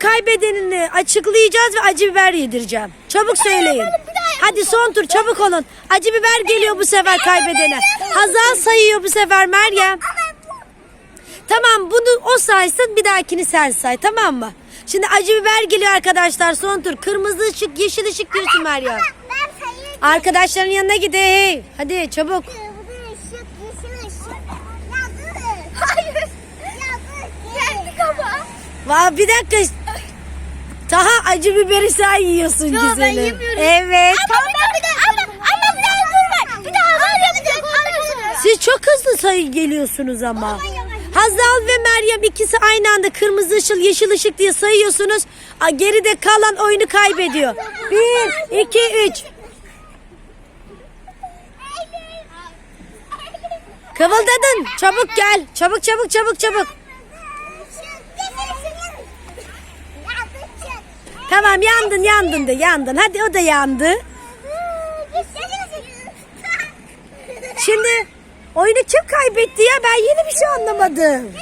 kaybedenini açıklayacağız ve acı biber yedireceğim. Çabuk söyleyin. Hadi son tur çabuk olun. Acı biber geliyor bu sefer kaybedene. Hazal sayıyor bu sefer Meryem. Tamam bunu o saysın bir dahakini sen say tamam mı? Şimdi acı biber geliyor arkadaşlar son tur. Kırmızı ışık yeşil ışık diyorsun Meryem. Arkadaşların yanına gidin. Hadi çabuk. Hayır. Yazı. Kendi kafa. Va bir dakika. Taha acı biberi sen yiyorsun Yo, ben güzelim. yemiyorum. Evet. Ama bir de ama ama bir daha durma. Bir daha var yapacak. Siz çok hızlı sayı geliyorsunuz ama. Hazal ve Meryem ikisi aynı anda kırmızı ışık, yeşil ışık diye sayıyorsunuz. A, Geride kalan oyunu kaybediyor. Bir, iki, üç. Kıvıldadın. Çabuk gel. Çabuk çabuk çabuk çabuk. Tamam yandın yandın de yandın. Hadi o da yandı. Şimdi oyunu kim kaybetti ya? Ben yeni bir şey anlamadım.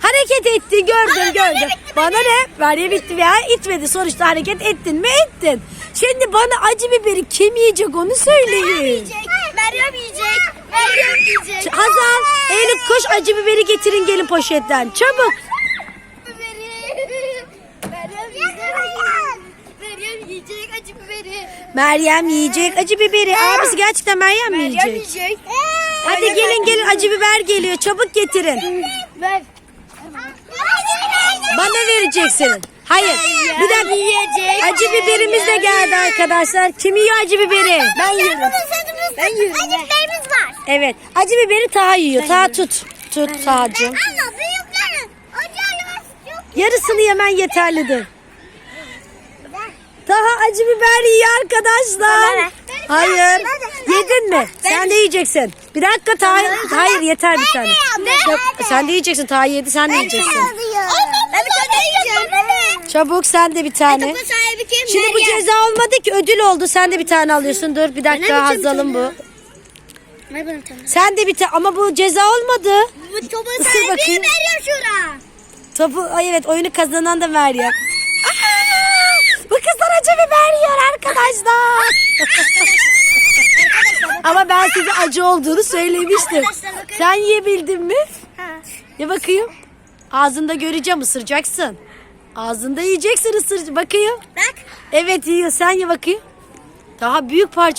Hareket etti gördüm gördüm. Bana ne? Meryem bitti veya itmedi. Sonuçta hareket ettin mi ettin. Şimdi bana acı biberi kim yiyecek onu söyleyin. Meryem yiyecek. Meryem yiyecek. Hazal, Eylül koş acı biberi getirin gelin poşetten. Çabuk. Meryem yiyecek. Meryem yiyecek acı biberi. Meryem yiyecek acı biberi. Abisi gerçekten Meryem mi yiyecek? yiyecek. Hadi gelin gelin acı biber geliyor. Çabuk getirin. Ver. Bana vereceksin. Hayır. Bir dakika. Yiyecek. Acı biberimiz de geldi arkadaşlar. Kim yiyor acı biberi? Ben yiyorum. Ben yiyorum. Acı biberimiz var. Evet. Acı biberi Taha yiyor. Taha tut. Tut Taha'cığım. Ama büyüklerin ocağımız çok Yarısını yemen yeterlidir. Acı biber yiyor arkadaşlar. Hayır. Yedin mi? Sen de yiyeceksin. Bir dakika Taha. Hayır yeter bir tane. Yok, sen de yiyeceksin. Taha yedi sen de yiyeceksin. Ben bir tane yiyeceğim. Çabuk sen de bir tane. Şimdi bu ceza olmadı ki ödül oldu. Sen de bir tane alıyorsun. Dur bir dakika Hazal'ın bu. Sen de bir tane ama bu ceza olmadı. Bu topu Isır sahibi bakayım. Meryem şura. Topu ay evet oyunu kazanan da Meryem. Aa, bu kızlar acı biber yiyor arkadaşlar. ama ben size acı olduğunu söylemiştim. Sen yiyebildin mi? Ya bakayım. Ağzında göreceğim ısıracaksın. Ağzında yiyeceksin ısır. Bakayım. Bak. Evet yiyor. Sen ye bakayım. Daha büyük parça